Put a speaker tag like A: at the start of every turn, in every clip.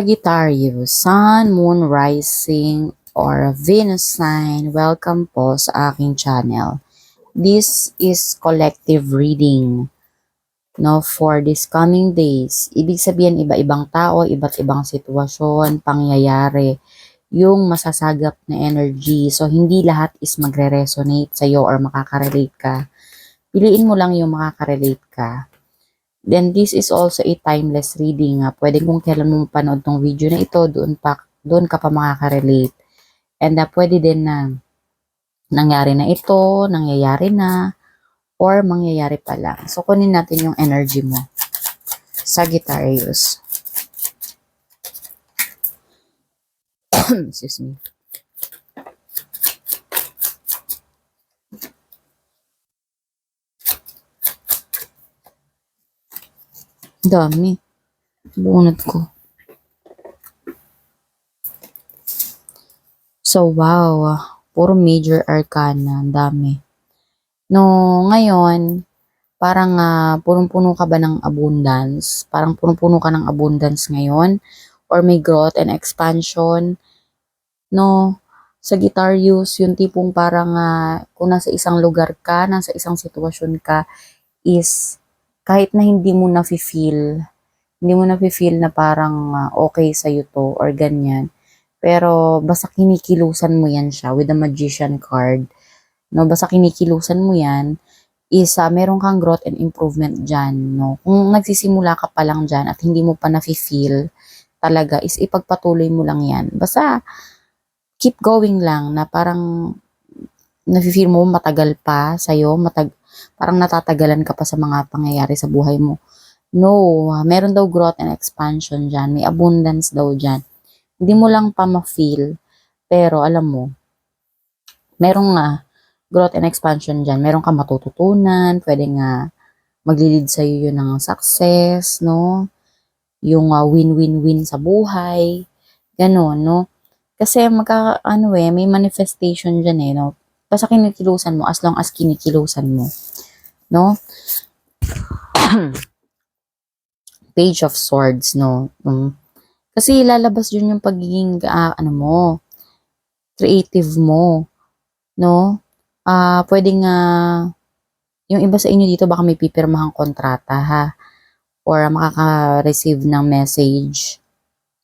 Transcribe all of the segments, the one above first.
A: Sagittarius, Sun, Moon, Rising, or Venus sign, welcome po sa aking channel. This is collective reading no, for this coming days. Ibig sabihin, iba-ibang tao, iba't ibang sitwasyon, pangyayari, yung masasagap na energy. So, hindi lahat is magre-resonate sa'yo or makaka-relate ka. Piliin mo lang yung makaka-relate ka. Then, this is also a timeless reading. nga. Pwede kung kailan mo panood tong video na ito, doon, pa, doon ka pa makaka-relate. And uh, pwede din na nangyari na ito, nangyayari na, or mangyayari pa lang. So, kunin natin yung energy mo. Sagittarius. Excuse me. Dami. Bunot ko. So, wow. Puro major arcana. Ang dami. No, ngayon, parang uh, punong-puno ka ba ng abundance? Parang punong-puno ka ng abundance ngayon? Or may growth and expansion? No, Sagittarius, yung tipong parang uh, kung nasa isang lugar ka, nasa isang sitwasyon ka, is kahit na hindi mo na-feel, hindi mo na-feel na parang uh, okay sa'yo to or ganyan. Pero basta kinikilusan mo yan siya with the magician card. No, basta kinikilusan mo yan, is uh, meron kang growth and improvement dyan. No? Kung nagsisimula ka pa lang dyan at hindi mo pa na-feel talaga, is ipagpatuloy mo lang yan. Basta keep going lang na parang nafe-feel mo matagal pa sa'yo, matag parang natatagalan ka pa sa mga pangyayari sa buhay mo. No, meron daw growth and expansion dyan. May abundance daw dyan. Hindi mo lang pa ma-feel, pero alam mo, merong nga growth and expansion dyan. Meron ka matututunan, pwede nga maglilid sa'yo yun ng success, no? Yung uh, win-win-win sa buhay, gano'n, no? Kasi magka, ano eh, may manifestation dyan eh, no? Basta kinikilusan mo as long as kinikilusan mo. No? Page of Swords, no? Um, kasi lalabas dyan yung pagiging, uh, ano mo, creative mo. No? Ah, uh, pwedeng, uh, yung iba sa inyo dito baka may pipirmahang kontrata, ha? Or makaka-receive ng message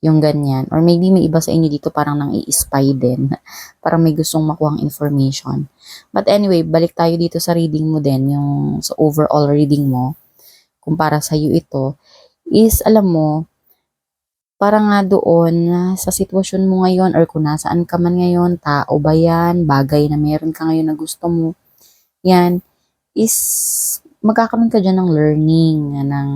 A: yung ganyan. Or maybe may iba sa inyo dito parang nang i-spy din. parang may gustong makuhang information. But anyway, balik tayo dito sa reading mo din, yung sa overall reading mo, kung para sa iyo ito, is alam mo, para nga doon sa sitwasyon mo ngayon or kung nasaan ka man ngayon, tao ba yan, bagay na meron ka ngayon na gusto mo, yan, is magkakaroon ka dyan ng learning, ng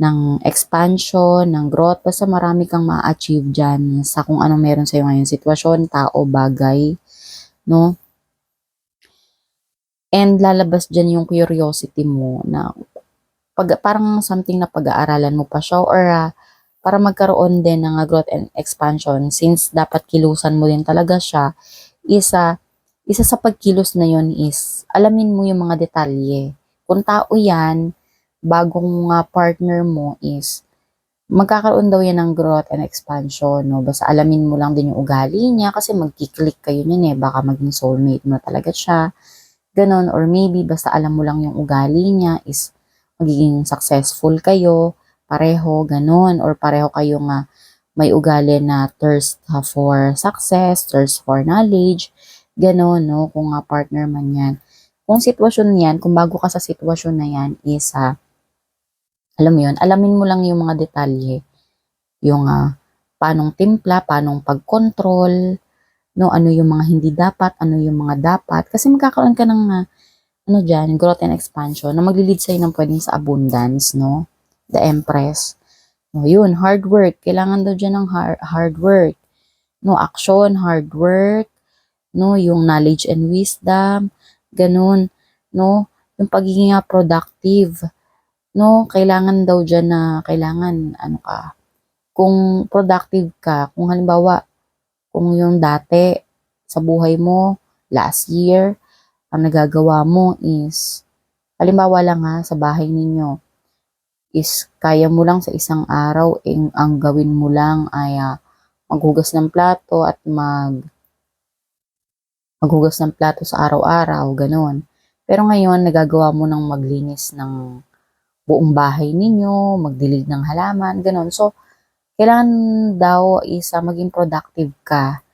A: ng expansion, ng growth, basta marami kang ma-achieve dyan sa kung anong meron sa'yo ngayon, sitwasyon, tao, bagay, no? And lalabas dyan yung curiosity mo na pag, parang something na pag-aaralan mo pa siya or uh, para magkaroon din ng uh, growth and expansion since dapat kilusan mo din talaga siya, isa, isa sa pagkilos na yon is alamin mo yung mga detalye. Kung tao yan, bagong uh, partner mo is magkakaroon daw yan ng growth and expansion, no? Basta alamin mo lang din yung ugali niya kasi magkiklik kayo niyan eh. Baka maging soulmate mo talaga siya. Ganon. Or maybe basta alam mo lang yung ugali niya is magiging successful kayo, pareho, ganon. Or pareho kayo nga may ugali na thirst for success, thirst for knowledge, ganon, no? Kung nga partner man yan. Kung sitwasyon yan, kung bago ka sa sitwasyon na yan is, uh, alam mo yun, alamin mo lang yung mga detalye. Yung uh, paanong timpla, paanong pag-control, no, ano yung mga hindi dapat, ano yung mga dapat. Kasi magkakaroon ka ng, uh, ano dyan, growth and expansion na maglilid sa'yo ng pwedeng sa abundance, no? The Empress. No, yun, hard work. Kailangan daw dyan ng hard, hard work. No, action, hard work. No, yung knowledge and wisdom. Ganun. No, yung pagiging productive no, kailangan daw dyan na, kailangan, ano ka, kung productive ka, kung halimbawa, kung yung dati sa buhay mo, last year, ang nagagawa mo is, halimbawa lang ha, sa bahay ninyo, is kaya mo lang sa isang araw, eh, ang gawin mo lang ay ah, maghugas ng plato at mag maghugas ng plato sa araw-araw, ganon. Pero ngayon, nagagawa mo ng maglinis ng buong bahay ninyo, magdilig ng halaman, ganon. So, kailangan daw is ah, maging productive ka,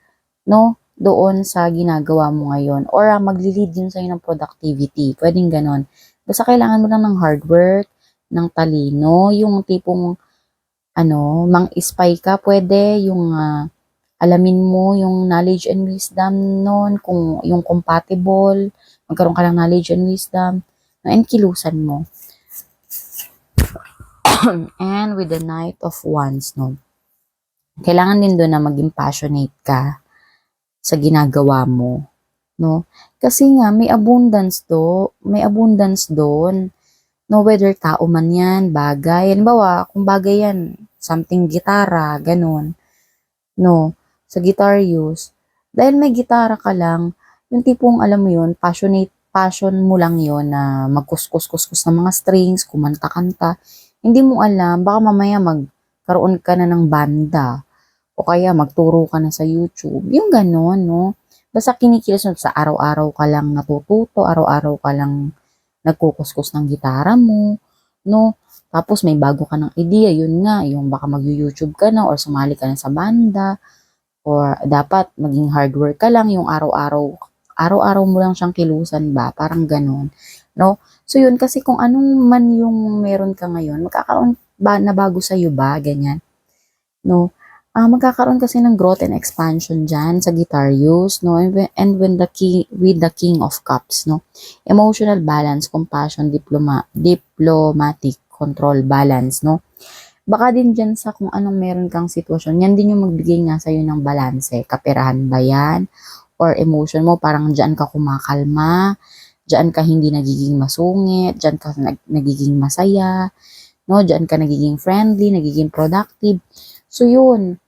A: no? Doon sa ginagawa mo ngayon. Or uh, magli-lead yun sa'yo ng productivity. Pwedeng ganon. Basta kailangan mo lang ng hard work, ng talino, yung tipong ano, mang-spy ka, pwede yung ah, alamin mo yung knowledge and wisdom noon, kung yung compatible, magkaroon ka ng knowledge and wisdom, and kilusan mo. and with the Knight of Wands, no, kailangan din doon na maging passionate ka sa ginagawa mo, no? Kasi nga, may abundance do, may abundance doon. No, whether tao man yan, bagay. Halimbawa, kung bagay yan, something gitara, ganun. No, sa guitar use. Dahil may gitara ka lang, yung tipong, alam mo yun, passionate, passion mo lang yon na magkuskus-kuskus ng mga strings, kumanta-kanta. Hindi mo alam, baka mamaya magkaroon ka na ng banda. O kaya magturo ka na sa YouTube. Yung ganon, no? Basta kinikilos mo sa araw-araw ka lang natututo, araw-araw ka lang nagkukuskus ng gitara mo, no? Tapos may bago ka ng idea, yun nga, yung baka mag-YouTube ka na or sumali ka na sa banda, or dapat maging hard work ka lang yung araw-araw, araw-araw mo lang siyang kilusan ba, parang ganon, no? So yun, kasi kung anong man yung meron ka ngayon, magkakaroon ba na bago sa'yo ba, ganyan, no? Ah, magkakaroon kasi ng growth and expansion dyan sa guitar use, no? And when, and when the key, with the King of Cups, no? Emotional balance, compassion, diploma, diplomatic control balance, no? Baka din dyan sa kung anong meron kang sitwasyon, yan din yung magbigay nga sa'yo ng balance. Kaperahan ba yan? Or emotion mo, parang dyan ka kumakalma, dyan ka hindi nagiging masungit, dyan ka nag, nagiging masaya, no? Dyan ka nagiging friendly, nagiging productive. So, yun,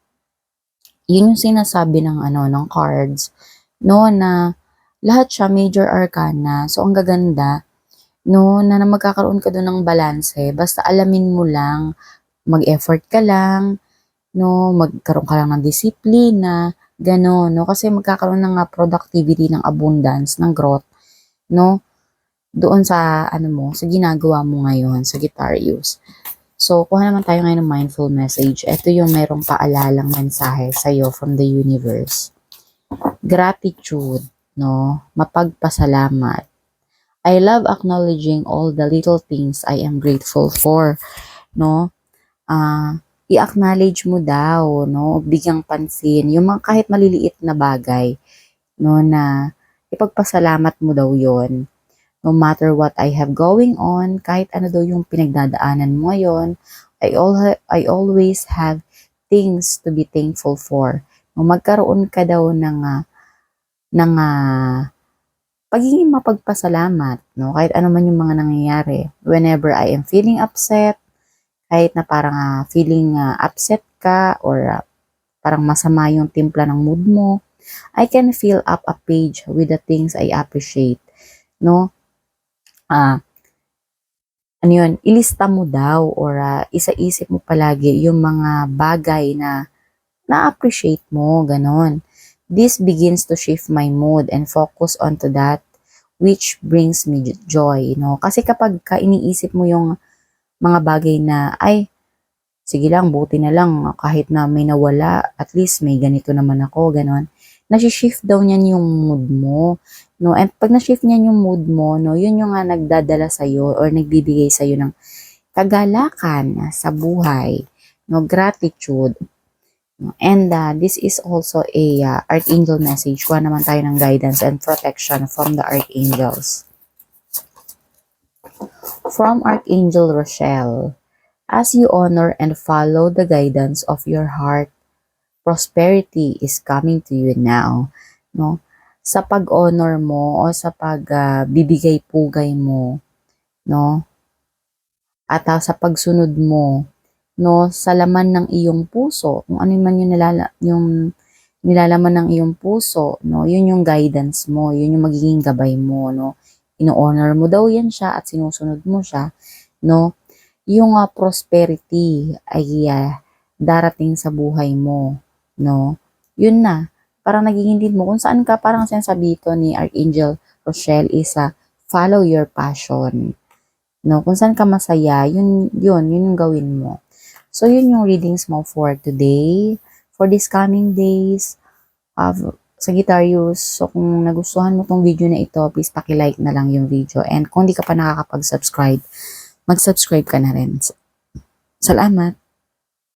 A: yun yung sinasabi ng ano ng cards no? Na lahat siya major arcana. So ang gaganda no? Na, na magkakaroon ka doon ng balanse. Basta alamin mo lang mag-effort ka lang no? Magkaroon ka lang ng disiplina gano'n no? Kasi magkakaroon ng nga productivity ng abundance ng growth no doon sa ano mo sa ginagawa mo ngayon sa guitar use So, kuha naman tayo ngayon ng mindful message. Ito yung merong paalalang mensahe sa'yo from the universe. Gratitude, no? Mapagpasalamat. I love acknowledging all the little things I am grateful for, no? Ah, i-acknowledge mo daw, no? Bigyang pansin yung mga kahit maliliit na bagay, no, na ipagpasalamat mo daw 'yon no matter what I have going on, kahit ano daw yung pinagdadaanan mo ngayon, I, al- I always have things to be thankful for. No, magkaroon ka daw ng, uh, ng uh, pagiging mapagpasalamat, no? kahit ano man yung mga nangyayari. Whenever I am feeling upset, kahit na parang uh, feeling uh, upset ka or uh, parang masama yung timpla ng mood mo, I can fill up a page with the things I appreciate. No? ah, ano yun, ilista mo daw or uh, isa-isip mo palagi yung mga bagay na na-appreciate mo, ganon. This begins to shift my mood and focus onto that which brings me joy, no? Kasi kapag ka iniisip mo yung mga bagay na, ay, sige lang, buti na lang, kahit na may nawala, at least may ganito naman ako, ganon nasi-shift daw niyan yung mood mo. No? And pag na-shift niyan yung mood mo, no, yun yung nga nagdadala sa iyo or nagbibigay sa iyo ng kagalakan sa buhay, no, gratitude. No? And uh, this is also a uh, archangel message. Kuha naman tayo ng guidance and protection from the archangels. From Archangel Rochelle, as you honor and follow the guidance of your heart prosperity is coming to you now, no? Sa pag-honor mo o sa pagbibigay uh, pugay mo, no? At uh, sa pagsunod mo, no, sa laman ng iyong puso, kung ano man yung, nilala, yung nilalaman ng iyong puso, no, yun yung guidance mo, yun yung magiging gabay mo, no. Ino-honor mo daw yan siya at sinusunod mo siya, no. yung ah, prosperity ay ah, darating sa buhay mo, no? Yun na. Parang nagiging lead mo. Kung saan ka, parang sinasabi ito ni Archangel Rochelle is ah, follow your passion. No, kung saan ka masaya, yun, yun, yun yung gawin mo. So, yun yung readings mo for today, for these coming days, of Sagittarius. So, kung nagustuhan mo tong video na ito, please paki-like na lang yung video. And kung di ka pa nakakapag-subscribe, mag-subscribe ka na rin. Salamat!